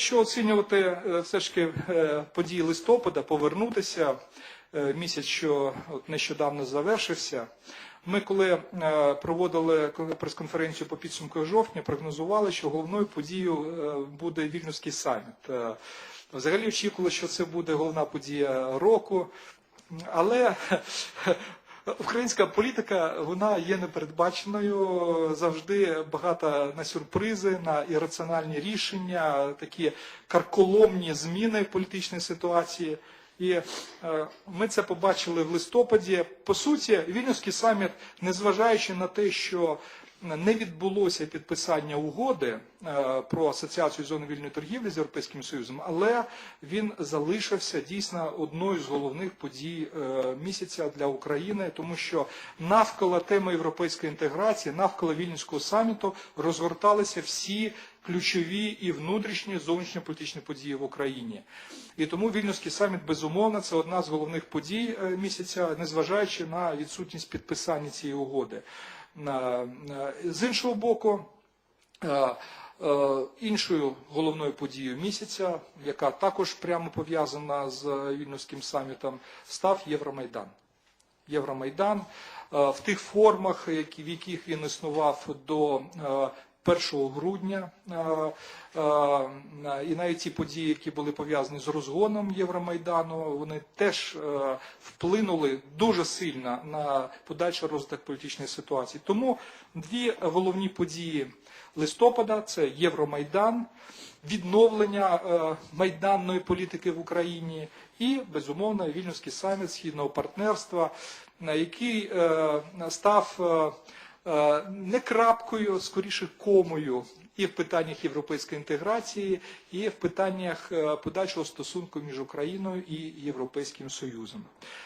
якщо оцінювати е, все ж таки е, події листопада, повернутися е, місяць, що от нещодавно завершився. Ми, коли проводили прес-конференцію по підсумку жовтня, прогнозували, що головною подією буде Вільнюський саміт. Взагалі очікували, що це буде головна подія року, але Українська політика вона є непередбаченою, завжди багата на сюрпризи, на ірраціональні рішення, такі карколомні зміни політичної ситуації. І е, ми це побачили в листопаді. По суті, Вільнюський саміт, незважаючи на те, що не відбулося підписання угоди е, про асоціацію зони вільної торгівлі з Європейським Союзом, але він залишився дійсно одною з головних подій е, місяця для України, тому що навколо теми європейської інтеграції, навколо Вільнюського саміту розгорталися всі ключові і внутрішні зовнішньополітичні події в Україні. І тому Вільнюський саміт, безумовно, це одна з головних подій е, місяця, незважаючи на відсутність підписання цієї угоди. З іншого боку, е, е, іншою головною подією місяця, яка також прямо пов'язана з Вільнюським самітом, став Євромайдан. Євромайдан е, в тих формах, в яких він існував до 1 грудня, е, е, і навіть ті події, які були пов'язані з розгоном Євромайдану, вони теж е, вплинули дуже сильно на подальший розвиток політичної ситуації. Тому дві головні події листопада це Євромайдан, відновлення майданної політики в Україні і, безумовно, Вільнюський саміт східного партнерства, який став не крапкою, скоріше комою і в питаннях європейської інтеграції, і в питаннях е, подальшого стосунку між Україною і Європейським Союзом.